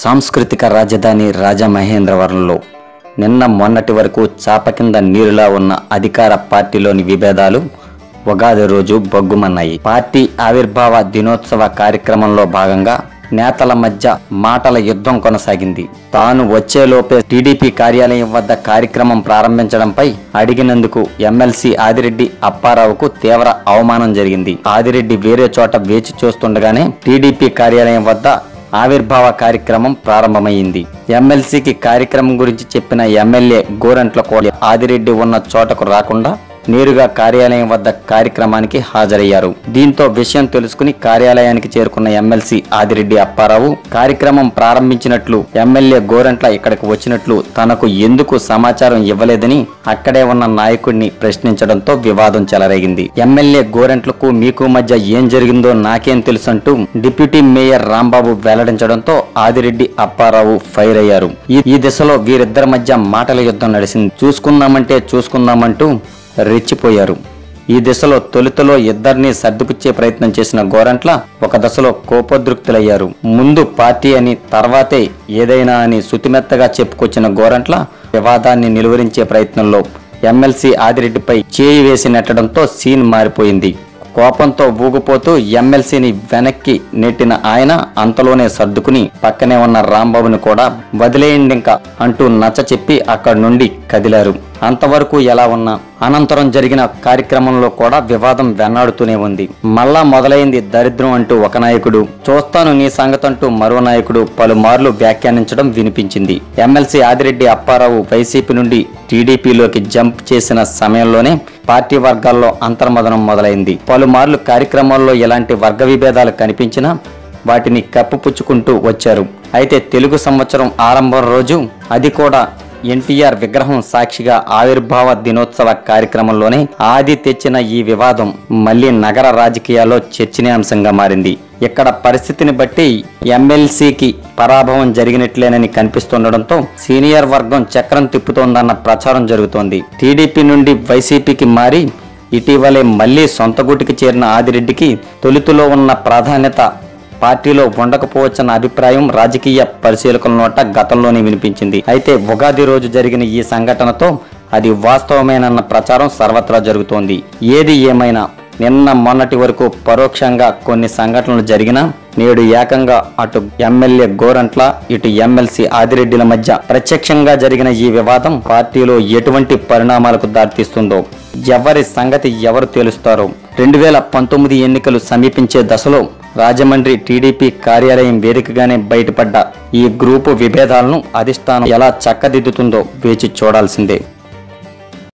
సాంస్కృతిక రాజధాని రాజమహేంద్రవరంలో నిన్న మొన్నటి వరకు చాప కింద నీరులా ఉన్న అధికార పార్టీలోని విభేదాలు ఉగాది రోజు బొగ్గుమన్నాయి. పార్టీ ఆవిర్భావ దినోత్సవ కార్యక్రమంలో భాగంగా నేతల మధ్య మాటల యుద్ధం కొనసాగింది. తాను వచ్చేలోపే టీడీపీ కార్యాలయం వద్ద కార్యక్రమం ప్రారంభించడంపై అడిగినందుకు ఎమ్మెల్సీ ఆదిరెడ్డి అప్పారావుకు తీవ్ర అవమానం జరిగింది. ఆదిరెడ్డి వేరే చోట వేచి చూస్తుండగానే టీడీపీ కార్యాలయం వద్ద ఆవిర్భావ కార్యక్రమం ప్రారంభమైంది. ఎమ్మెల్సీకి కార్యక్రమం గురించి చెప్పిన ఎమ్మెల్యే గోరంట్ల కోడి ఆదిరెడ్డి ఉన్న చోటకు రాకుండా నేరుగా కార్యాలయం వద్ద కార్యక్రమానికి హాజరయ్యారు. దీంతో విషయం తెలుసుకుని కార్యాలయానికి చేరుకున్న ఎమ్మెల్సీ ఆదిరెడ్డి అప్పారావు కార్యక్రమం ప్రారంభించినట్లు ఎమ్మెల్యే గోరంట్ల ఇక్కడికి వచ్చినట్లు తనకు ఎందుకు సమాచారం ఇవ్వలేదని అక్కడే ఉన్న నాయకుడిని ప్రశ్నించడంతో వివాదం చెలరేగింది. ఎమ్మెల్యే గోరంట్లకు మీకు మధ్య ఏం జరిగిందో నాకేం తెలుసు అంటూ డిప్యూటీ మేయర్ రాంబాబు వెల్లడించడంతో ఆదిరెడ్డి అప్పారావు ఫైర్ అయ్యారు ఈ- ఈ దిశలో వీరిద్దరి మధ్య మాటల యుద్ధం నడిచింది. చూసుకుందామంటే చూసుకుందామంటూ రెచ్చిపోయారు. ఈ దిశలో తొలుతలో ఇద్దరిని సర్దుపుచ్చే ప్రయత్నం చేసిన గోరంట్ల ఒక దశలో కోపోద్రిక్తులయ్యారు. ముందు పార్టీ అని తర్వాతే ఏదైనా అని శుతిమెత్తగా చెప్పుకొచ్చిన గోరంట్ల వివాదాన్ని నిలువరించే ప్రయత్నంలో ఎమ్మెల్సీ ఆదిరెడ్డిపై చేయి వేసి నెట్టడంతో సీన్ మారిపోయింది. కోపంతో ఊగిపోతూ ఎమ్మెల్సీని వెనక్కి నెట్టిన ఆయన అంతలోనే సర్దుకుని పక్కనే ఉన్న రాంబాబుని కూడా వదిలేయండి ఇంకా అంటూ నచ్చ చెప్పి అక్కడి నుండి కదిలారు. అంతవరకు ఎలా ఉన్నా అనంతరం జరిగిన కార్యక్రమంలో కూడా వివాదం వెన్నాడుతూనే ఉంది. మళ్ళా మొదలైంది దరిద్రం అంటూ ఒక నాయకుడు చూస్తాను నీ సంగతంటూ మరో నాయకుడు పలుమార్లు వ్యాఖ్యానించడం వినిపించింది. ఎమ్మెల్సీ ఆదిరెడ్డి అప్పారావు వైసీపీ నుండి టీడీపీలోకి జంప్ చేసిన సమయంలోనే పార్టీ వర్గాల్లో అంతర్మదనం మొదలైంది. పలుమార్లు కార్యక్రమాల్లో ఎలాంటి వర్గ విభేదాలు కనిపించినా వాటిని కప్పుపుచ్చుకుంటూ వచ్చారు. అయితే తెలుగు సంవత్సరం ఆరంభం రోజు అది కూడా ఎన్టీఆర్ విగ్రహం సాక్షిగా ఆవిర్భావ దినోత్సవ కార్యక్రమంలోనే ఆది తెచ్చిన ఈ వివాదం మళ్ళీ నగర రాజకీయాల్లో చర్చనీయాంశంగా మారింది. ఇక్కడ పరిస్థితిని బట్టి ఎమ్మెల్సీకి పరాభవం జరిగినట్లేనని కనిపిస్తుండడంతో సీనియర్ వర్గం చక్రం తిప్పుతోందన్న ప్రచారం జరుగుతోంది. టీడీపీ నుండి వైసీపీకి మారి ఇటీవలే మళ్ళీ సొంత గుటికి చేరిన ఆదిరెడ్డికి తొలుతులో ఉన్న ప్రాధాన్యత పార్టీలో ఉండకపోవచ్చన్న అభిప్రాయం రాజకీయ పరిశీలకుల నోట గతంలోనే వినిపించింది. అయితే ఉగాది రోజు జరిగిన ఈ సంఘటనతో అది వాస్తవమేనన్న ప్రచారం సర్వత్రా జరుగుతోంది. ఏది ఏమైనా నిన్న మొన్నటి వరకు పరోక్షంగా కొన్ని సంఘటనలు జరిగినా నేడు ఏకంగా అటు ఎమ్మెల్యే గోరంట్ల ఇటు ఎమ్మెల్సీ ఆదిరెడ్డిల మధ్య ప్రత్యక్షంగా జరిగిన ఈ వివాదం పార్టీలో ఎటువంటి పరిణామాలకు దారితీస్తుందో ఎవరి సంగతి ఎవరు తేలుస్తారో రెండు వేల పంతొమ్మిది ఎన్నికలు సమీపించే దశలో రాజమండ్రి టీడీపీ కార్యాలయం వేదికగానే బయటపడ్డ ఈ గ్రూపు విభేదాలను అధిష్టానం ఎలా చక్కదిద్దుతుందో వేచి చూడాల్సిందే.